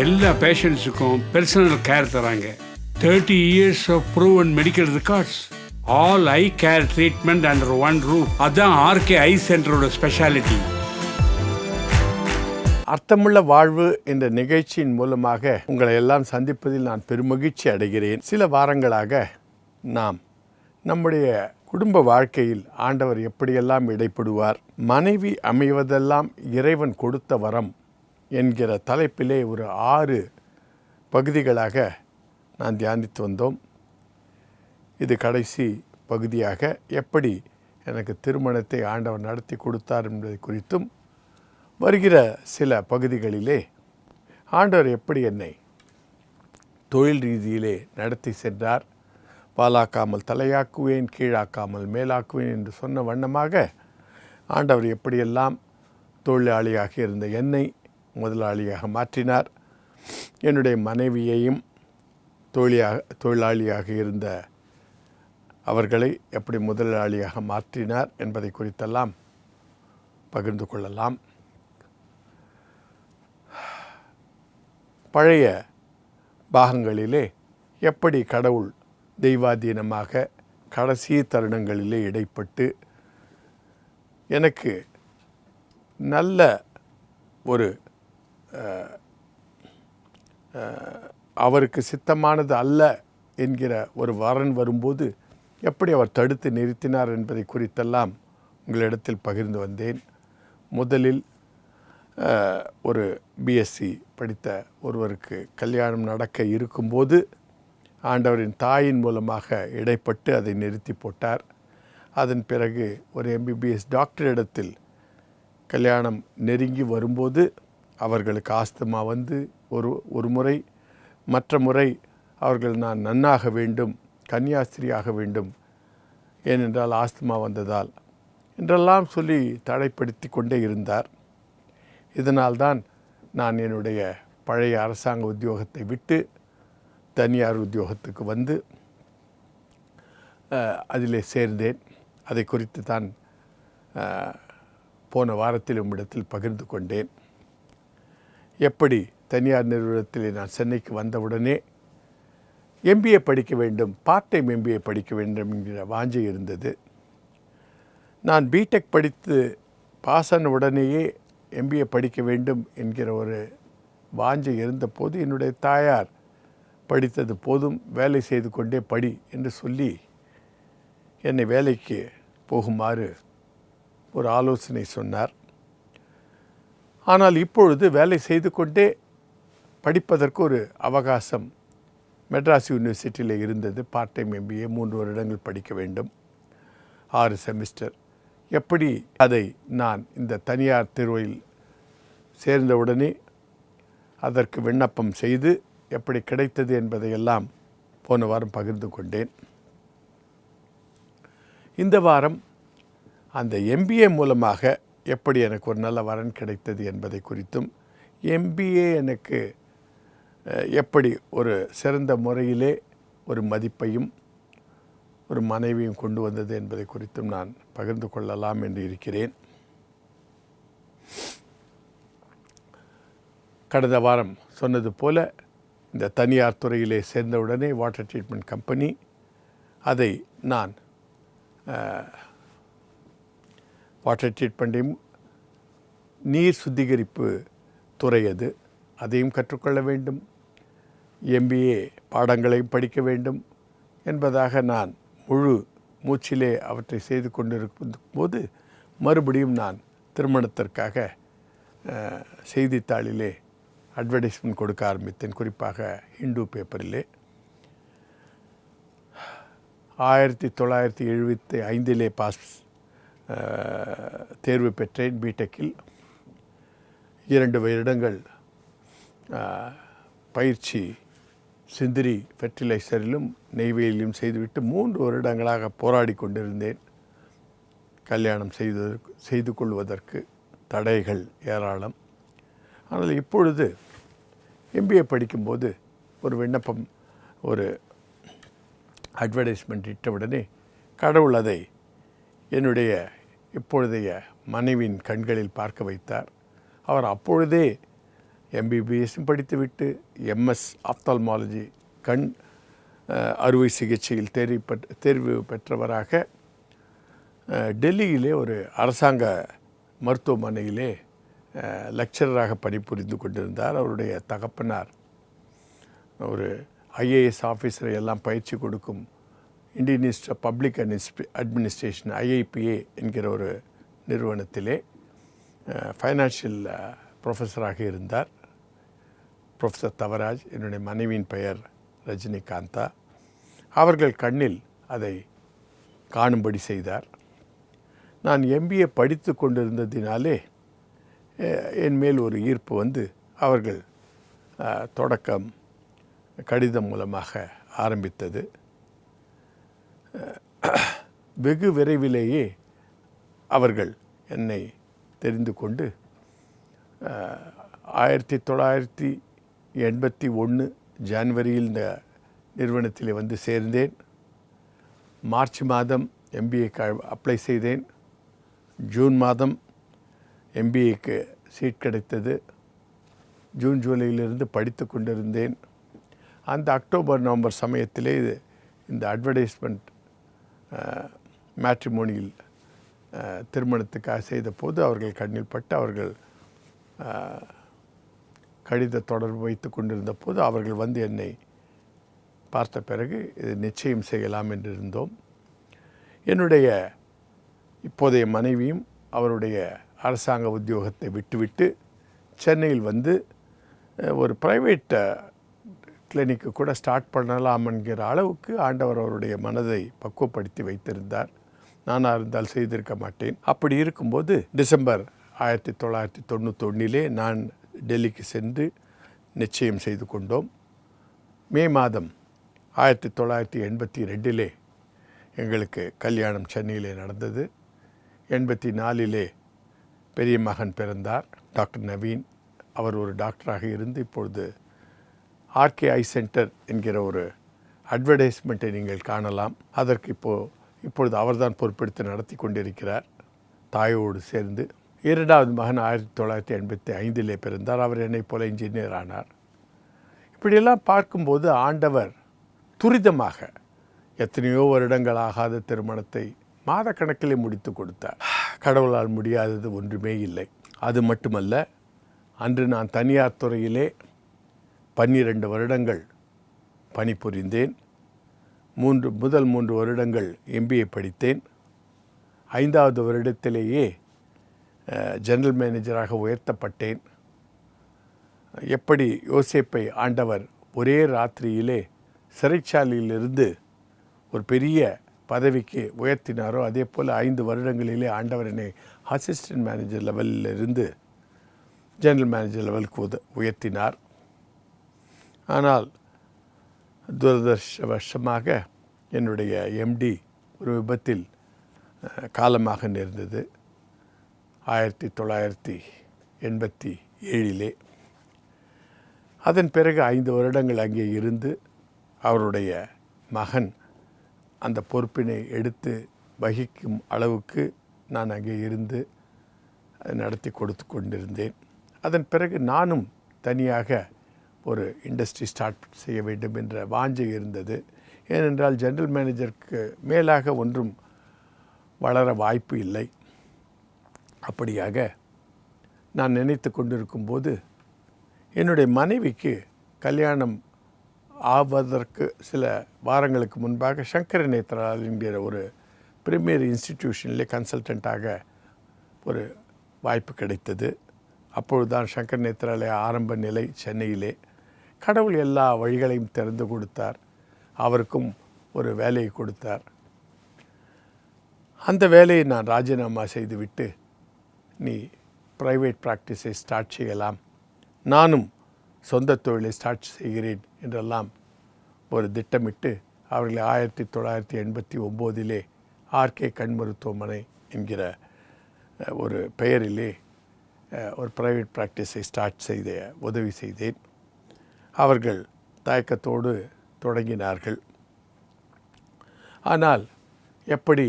எல்லா பேஷண்ட்ஸுக்கும் personal care தராங்க. Thirty years of proven medical records all eye care treatment under one roof அதான் RK ஐ சென்டரோட speciality அர்த்தமுள்ள வாழ்வு என்ற நிகழ்ச்சியின் மூலமாக உங்களை எல்லாம் சந்திப்பதில் நான் பெருமகிழ்ச்சி அடைகிறேன். சில வாரங்களாக நாம் நம்முடைய குடும்ப வாழ்க்கையில் ஆண்டவர் எப்படியெல்லாம் இடைப்படுவார் மனைவி அமைவதெல்லாம் இறைவன் கொடுத்த வரம் என்கிற தலைப்பிலே ஒரு ஆறு பகுதிகளாக நான் தியானித்து வந்தோம். இது கடைசி பகுதியாக எப்படி எனக்கு திருமணத்தை ஆண்டவர் நடத்தி கொடுத்தார் என்பதை குறித்தும் வருகிற சில பகுதிகளிலே ஆண்டவர் எப்படி என்னை தொழில் ரீதியிலே நடத்தி சென்றார். பாலாக்காமல் தலையாக்குவேன் கீழாக்காமல் மேலாக்குவேன் என்று சொன்ன வண்ணமாக ஆண்டவர் எப்படியெல்லாம் தொழிலாளியாக இருந்த என்னை முதலாளியாக மாற்றினார். என்னுடைய மனைவியையும் தொழிலாக தொழிலாளியாக இருந்த அவர்களை எப்படி முதலாளியாக மாற்றினார் என்பதை குறித்தெல்லாம் பகிர்ந்து கொள்ளலாம். பழைய பாகங்களிலே எப்படி கடவுள் தெய்வாதீனமாக கடைசி தருணங்களிலே இடைப்பட்டு எனக்கு நல்ல ஒரு அவருக்கு சித்தமானது அல்ல என்கிற ஒரு வரன் வரும்போது எப்படி அவர் தடுத்து நிறுத்தினார் என்பதை குறித்தெல்லாம் உங்களிடத்தில் பகிர்ந்து வந்தேன். முதலில் ஒரு பிஎஸ்சி படித்த ஒருவருக்கு கல்யாணம் நடக்க இருக்கும்போது ஆண்டவரின் தாயின் மூலமாக இடைப்பட்டு அதை நிறுத்தி போட்டார். அதன் பிறகு ஒரு எம்பிபிஎஸ் டாக்டரிடத்தில் கல்யாணம் நெருங்கி வரும்போது அவர்களுக்கு ஆஸ்துமா வந்து ஒரு ஒரு முறை மற்ற முறை அவர்கள் நான் நன்னாக வேண்டும் கன்னியாஸ்திரியாக வேண்டும். ஏனென்றால் ஆஸ்துமா வந்ததால். என்றெல்லாம் சொல்லி தடைப்படுத்தி கொண்டே இருந்தார். இதனால்தான் நான் என்னுடைய பழைய அரசாங்க உத்தியோகத்தை விட்டு தனியார் உத்தியோகத்துக்கு வந்து அதிலே சேர்ந்தேன். அதை குறித்து தான் போன வாரத்தில் உம்மிடத்தில் பகிர்ந்து கொண்டேன். எப்படி தனியார் நிறுவனத்தில் நான் சென்னைக்கு வந்தவுடனே எம்பிஏ படிக்க வேண்டும் பார்ட் டைம் எம்பிஏ படிக்க வேண்டும் என்கிற வாஞ்சை இருந்தது. நான் பிடெக் படித்து பாஸ் ஆன உடனேயே எம்பிஏ படிக்க வேண்டும் என்கிற ஒரு வாஞ்சை இருந்தபோது என்னுடைய தாயார் படித்தது போதும் வேலை செய்து கொண்டே படி என்று சொல்லி என்னை வேலைக்கு போகுமாறு ஒரு ஆலோசனை சொன்னார். ஆனால் இப்பொழுது வேலை செய்து கொண்டே படிப்பதற்கு ஒரு அவகாசம். மெட்ராஸ் யூனிவர்சிட்டியில் இருந்தது. பார்ட் டைம் எம்பிஏ மூன்று வருடங்கள் படிக்க வேண்டும். ஆறு செமிஸ்டர் எப்படி அதை நான் இந்த தனியார் தேர்வில் சேர்ந்தவுடனே அதற்கு விண்ணப்பம் செய்து எப்படி கிடைத்தது என்பதையெல்லாம் போன வாரம் பகிர்ந்து கொண்டேன். இந்த வாரம் அந்த எம்பிஏ மூலமாக எப்படி எனக்கு ஒரு நல்ல வரன் கிடைத்தது என்பதை குறித்தும் எம்பிஏ எனக்கு எப்படி ஒரு சிறந்த முறையிலே ஒரு மதிப்பையும் ஒரு மனைவியும் கொண்டு வந்தது என்பதை குறித்தும் நான் பகிர்ந்து கொள்ளலாம் என்று இருக்கிறேன். கடந்த வாரம் சொன்னது போல இந்த தனியார் துறையிலே சேர்ந்தவுடனே வாட்டர் ட்ரீட்மெண்ட் கம்பெனி அதை நான் வாட்டர் ட்ரீட்மெண்ட்டையும் நீர் சுத்திகரிப்பு துறை அது. அதையும் கற்றுக்கொள்ள வேண்டும். எம்பிஏ பாடங்களையும் படிக்க வேண்டும் என்பதாக நான் முழு மூச்சிலே அவற்றை செய்து கொண்டிருக்கும் போது மறுபடியும் நான் திருமணத்திற்காக செய்தித்தாளிலே அட்வர்டைஸ்மெண்ட் கொடுக்க ஆரம்பித்தேன். குறிப்பாக ஹிந்து பேப்பரிலே ஆயிரத்தி தொள்ளாயிரத்தி எழுபத்தி ஐந்திலே பாஸ் தேர்வு பெற்றேன் பிடெக்கில் இரண்டு வருடங்கள் பயிற்சி சிந்திரி ஃபெர்டிலைசரிலும் நெய்வேலியிலும் செய்துவிட்டு மூன்று வருடங்களாக போராடி கொண்டிருந்தேன். கல்யாணம் செய்ததற்கு செய்து கொள்வதற்கு தடைகள் ஏராளம். ஆனால் இப்பொழுது எம்பிஏ படிக்கும்போது ஒரு விண்ணப்பம் ஒரு அட்வர்டைஸ்மெண்ட் இட்டவுடனே கடவுள் அதை என்னுடைய இப்பொழுதைய மனைவியின் கண்களில் பார்க்க வைத்தார். அவர் அப்பொழுதே எம்பிபிஎஸ்ஸும் படித்துவிட்டு எம்எஸ் ஆப்தால்மாலஜி கண் அறுவை சிகிச்சையில் தேர்வு பெற்ற தேர்வு பெற்றவராக டெல்லியிலே ஒரு அரசாங்க மருத்துவமனையிலே லெக்சரராக பணிபுரிந்து கொண்டிருந்தார். அவருடைய தகப்பனார் ஒரு ஐஏஎஸ் ஆஃபீஸரை எல்லாம் பயிற்சி கொடுக்கும் Indian Institute of Public Administration IIPA என்கிற ஒரு நிறுவனத்திலே ஃபைனான்ஷியல் ப்ரொஃபஸராக இருந்தார். ப்ரொஃபஸர் தவராஜ் என்னுடைய மனைவியின் பெயர் ரஜினிகாந்தா. அவர்கள் கண்ணில் அதை காணும்படி செய்தார். நான் எம்பிஏ படித்து கொண்டிருந்ததினாலே என் மேல் ஒரு ஈர்ப்பு வந்து அவர்கள் தொடக்கம் கடிதம் மூலமாக ஆரம்பித்தது. வெகு விரைவிலேயே அவர்கள் என்னை தெரிந்து கொண்டு ஆயிரத்தி தொள்ளாயிரத்தி எண்பத்தி ஒன்று ஜனவரியில் இந்த நிறுவனத்தில் வந்து சேர்ந்தேன். மார்ச் மாதம் எம்பிஏக்கு அப்ளை செய்தேன். ஜூன் மாதம் எம்பிஏக்கு சீட் கிடைத்தது. ஜூன் ஜூலையிலிருந்து படித்து கொண்டிருந்தேன். அந்த அக்டோபர் நவம்பர் சமயத்திலே இது இந்த அட்வர்டைஸ்மெண்ட் மேட்ரிமோனியில் திருமணத்துக்காக செய்த போது அவர்கள் கண்ணில் பட்டு அவர்கள் கடித தொடர்பு வைத்து கொண்டிருந்த போது அவர்கள் வந்து என்னை பார்த்த பிறகு இது நிச்சயம் செய்யலாம் என்று இருந்தோம். என்னுடைய இப்போதைய மனைவியும் அவருடைய அரசாங்க உத்தியோகத்தை விட்டுவிட்டு சென்னையில் வந்து ஒரு ப்ரைவேட் கிளினிக்கு கூட ஸ்டார்ட் பண்ணலாம் என்கிற அளவுக்கு ஆண்டவர் அவருடைய மனதை பக்குவப்படுத்தி வைத்திருந்தார். நானாக இருந்தால் செய்திருக்க மாட்டேன். அப்படி இருக்கும்போது டிசம்பர் ஆயிரத்தி தொள்ளாயிரத்தி தொண்ணூத்தொன்னிலே நான் டெல்லிக்கு சென்று நிச்சயம் செய்து கொண்டோம். மே மாதம் ஆயிரத்தி தொள்ளாயிரத்தி எண்பத்தி ரெண்டிலே எங்களுக்கு கல்யாணம் சென்னையிலே நடந்தது. எண்பத்தி நாலிலே பெரிய மகன் பிறந்தார் டாக்டர் நவீன். அவர் ஒரு டாக்டராக இருந்து இப்பொழுது ஆர்கே ஐ சென்டர் என்கிற ஒரு அட்வர்டைஸ்மெண்ட்டை நீங்கள் காணலாம். அதற்கு இப்போ இப்பொழுது அவர்தான் பொறுப்பெடுத்து நடத்தி கொண்டிருக்கிறார். தாயோடு சேர்ந்து இரண்டாவது மகன் ஆயிரத்தி தொள்ளாயிரத்தி எண்பத்தி ஐந்திலே பிறந்தார். அவர் என்னைப் போல இன்ஜினியர் ஆனார். இப்படியெல்லாம் பார்க்கும்போது ஆண்டவர் துரிதமாக எத்தனையோ வருடங்கள் ஆகாத திருமணத்தை மாதக்கணக்கிலே முடித்து கொடுத்தார். கடவுளால் முடியாதது ஒன்றுமே இல்லை. அது மட்டுமல்ல அன்று நான் தனியார் துறையிலே பன்னிரண்டு வருடங்கள் பணிபுரிந்தேன். மூன்று முதல் மூன்று வருடங்கள் எம்பிஏ படித்தேன். ஐந்தாவது வருடத்திலேயே ஜெனரல் மேனேஜராக உயர்த்தப்பட்டேன். எப்படி யோசேப்பை ஆண்டவர் ஒரே ராத்திரியிலே சிறைச்சாலையிலிருந்து ஒரு பெரிய பதவிக்கு உயர்த்தினாரோ அதே போல் ஐந்து வருடங்களிலே ஆண்டவர் என்னை அசிஸ்டன்ட் மேனேஜர் லெவலில் இருந்து ஜெனரல் மேனேஜர் லெவலுக்கு உத உயர்த்தினார். ஆனால் துரதிருஷ்டவசமாக என்னுடைய எம்டி ஒரு விபத்தில் காலமாக நேர்ந்தது. ஆயிரத்தி தொள்ளாயிரத்தி எண்பத்தி ஏழிலே. அதன் பிறகு ஐந்து வருடங்கள் அங்கே இருந்து அவருடைய மகன் அந்த பொறுப்பினை எடுத்து வகிக்கும் அளவுக்கு நான் அங்கே இருந்து நடத்தி கொடுத்து கொண்டிருந்தேன். அதன் பிறகு நானும் தனியாக ஒரு இண்டஸ்ட்ரி ஸ்டார்ட் செய்ய வேண்டும் என்ற வாஞ்சை இருந்தது. ஏனென்றால் ஜென்ரல் மேனேஜருக்கு மேலாக ஒன்றும் வளர வாய்ப்பு இல்லை. அப்படியாக நான் நினைத்து கொண்டிருக்கும்போது என்னுடைய மனைவிக்கு கல்யாணம் ஆவதற்கு சில வாரங்களுக்கு முன்பாக சங்கர நேத்ரால் என்கிற ஒரு ப்ரீமியர் இன்ஸ்டிடியூஷனிலே கன்சல்டண்ட்டாக ஒரு வாய்ப்பு கிடைத்தது. அப்பொழுதுதான் சங்கர் நேத்ராலய ஆரம்ப நிலை சென்னையிலே கடவுள் எல்லா வழிகளையும் திறந்து கொடுத்தார். அவருக்கும் ஒரு வேலையை கொடுத்தார். அந்த வேலையை நான் ராஜினாமா செய்துவிட்டு நீ ப்ரைவேட் ப்ராக்டிஸை ஸ்டார்ட் செய்யலாம். நானும் சொந்த தொழிலை ஸ்டார்ட் செய்கிறேன் என்றெல்லாம் ஒரு திட்டமிட்டு அவர்களை ஆயிரத்தி தொள்ளாயிரத்தி எண்பத்தி ஒம்போதிலே ஆர்கே கண் மருத்துவமனை என்கிற ஒரு பெயரிலே ஒரு ப்ரைவேட் ப்ராக்டிஸை ஸ்டார்ட் செய்த உதவி செய்தேன். அவர்கள் தயக்கத்தோடு தொடங்கினார்கள். ஆனால் எப்படி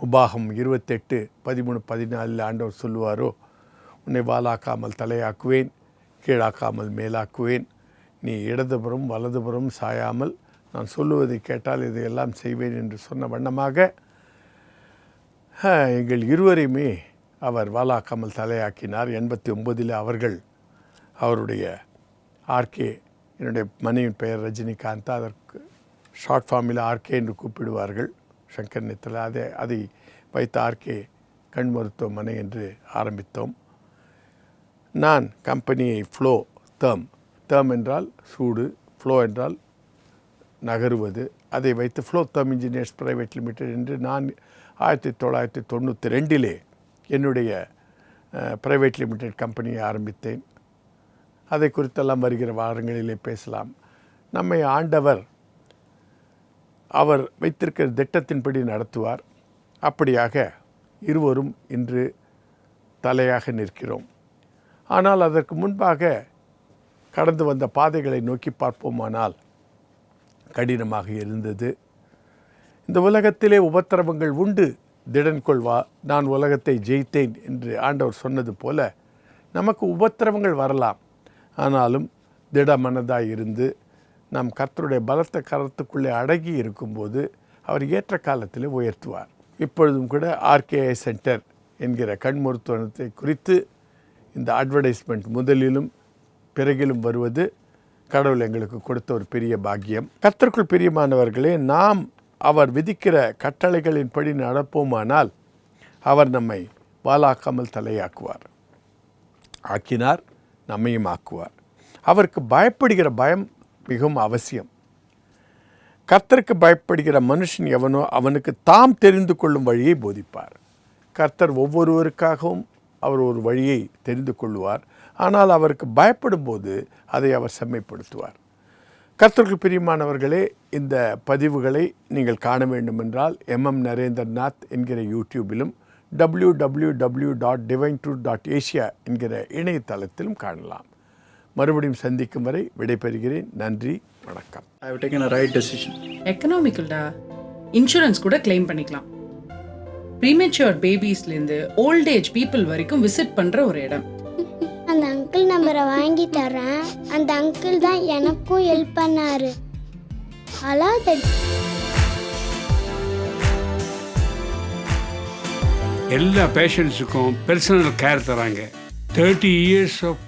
உபாகம் இருபத்தெட்டு பதிமூணு பதினாலில் ஆண்டவர் சொல்லுவாரோ உன்னை வாலாக்காமல் தலையாக்குவேன் கீழாக்காமல் மேலாக்குவேன். நீ இடதுபுறம் வலதுபுறம் சாயாமல் நான் சொல்லுவதை கேட்டால் இதையெல்லாம் செய்வேன் என்று சொன்ன வண்ணமாக எங்கள் இருவரையுமே அவர் வாலாக்காமல் தலையாக்கினார். எண்பத்தி ஒன்பதில் அவர்கள் அவருடைய ஆர்கே என்னுடைய மனைவியின் பெயர் ரஜினிகாந்த். அதற்கு ஷார்ட் ஃபார்மில் ஆர்கே என்று கூப்பிடுவார்கள். சங்கர் நித்தல. அதை அதை வைத்த ஆர்கே கண் மருத்துவமனை என்று ஆரம்பித்தோம். நான் கம்பெனியை ஃப்ளோ தேர்ம் தேர்ம் என்றால் சூடு ஃப்ளோ என்றால் நகருவது. அதை வைத்து Flow Therm Engineers Private Limited என்று நான் ஆயிரத்தி தொள்ளாயிரத்தி தொண்ணூற்றி ரெண்டிலே என்னுடைய பிரைவேட் லிமிடெட் கம்பெனியை ஆரம்பித்தேன். அதை குறித்தெல்லாம் வருகிற வாரங்களிலே பேசலாம். நம்மை ஆண்டவர் அவர் வைத்திருக்கிற திட்டத்தின்படி நடத்துவார். அப்படியாக இருவரும் இன்று தலையாக நிற்கிறோம். ஆனால் அதற்கு முன்பாக கடந்து வந்த பாதைகளை நோக்கி பார்ப்போமானால் கடினமாக இருந்தது. இந்த உலகத்திலே உபத்திரவங்கள் உண்டு. திடன் கொள்வா நான் உலகத்தை ஜெயித்தேன் என்று ஆண்டவர் சொன்னது போல நமக்கு உபத்திரவங்கள் வரலாம். ஆனாலும் திட இருந்து நாம் கர்த்தருடைய பலத்த கரத்துக்குள்ளே அடங்கி இருக்கும்போது அவர் ஏற்ற காலத்தில் உயர்த்துவார். இப்பொழுதும் கூட ஆர்கேஐ சென்டர் என்கிற கண் மருத்துவத்தை குறித்து இந்த அட்வர்டைஸ்மெண்ட் முதலிலும் பிறகிலும் வருவது கடவுள் எங்களுக்கு கொடுத்த ஒரு பெரிய பாக்கியம். கர்த்தருக்குள் பிரியமானவர்களே நாம் அவர் விதிக்கிற கட்டளைகளின்படி நடப்போமானால் அவர் நம்மை வாலாக்காமல் தலையாக்குவார். ஆக்கினார். நம்மையும் ஆக்குவார். அவருக்கு பயப்படுகிற பயம் மிகவும் அவசியம். கர்த்தருக்கு பயப்படுகிற மனுஷன் எவனோ அவனுக்கு தாம் தெரிந்து கொள்ளும் வழியை போதிப்பார். கர்த்தர் ஒவ்வொருவருக்காகவும் அவர் ஒரு வழியை தெரிந்து கொள்வார் ஆனால் அவருக்கு பயப்படும் போது அதை அவர் செம்மைப்படுத்துவார். கர்த்தருக்கு பிரியமானவர்களே இந்த பதிவுகளை நீங்கள் காண வேண்டும் என்றால் எம்எம் நரேந்திரநாத் என்கிற யூடியூபிலும் W W W dot divine truth dot Asia என்கிற இணையதளத்திலும் காணலாம். மறுபடியும் சந்திக்கும் வரை விடைபெறுகிறேன். நன்றி வணக்கம். I have taken a right decision. எக்கனாமிக்கல்டா இன்சூரன்ஸ் கூட கிளைம் பண்ணிக்கலாம். ப்ரீமெச்சுவர் பேபிஸ்லேருந்து ஓல்ட் ஏஜ் பீப்புள் வரைக்கும் விசிட் பண்ணுற ஒரு இடம். அந்த அங்கிள் நம்பரை வாங்கி தரேன். அந்த அங்கிள் தான் எனக்கும் ஹெல்ப் பண்ணாரு. அழாதடி எல்லா பேஷண்ட்ஸுக்கும் பர்சனல் கேர் தராங்க. தேர்ட்டி இயர்ஸ் ஆஃப்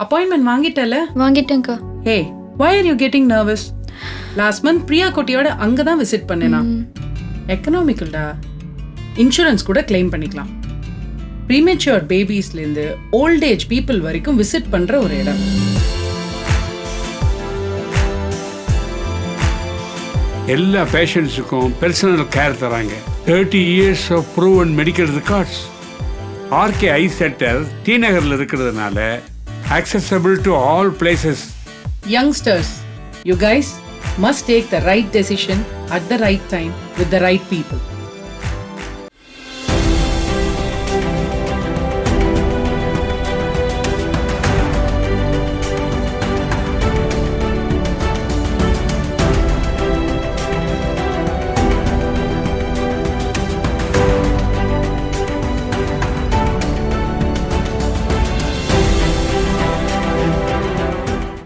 அப்பாயின்மெண்ட் வாங்கிட்டல? வாங்கிட்டேங்க்கா hey why are you getting nervous last month Priya குட்டியோட அங்கே தான் விசிட் பண்ணேனா எக்கனாமிக்கல்டா இன்சூரன்ஸ் கூட கிளைம் பண்ணிக்கலாம். ப்ரீமெச்சுவர் பேபிஸ்லேருந்து ஓல்ட் ஏஜ் பீப்புள் வரைக்கும் விசிட் பண்ணுற ஒரு இடம். எல்லா பேஷண்ட்ஸுக்கும் பர்சனல் கேர் தராங்க thirty years of proven medical records RK eye centre T நகரில் இருக்கிறதுனால accessible to all places youngsters you guys must take the right decision at the right time with the right people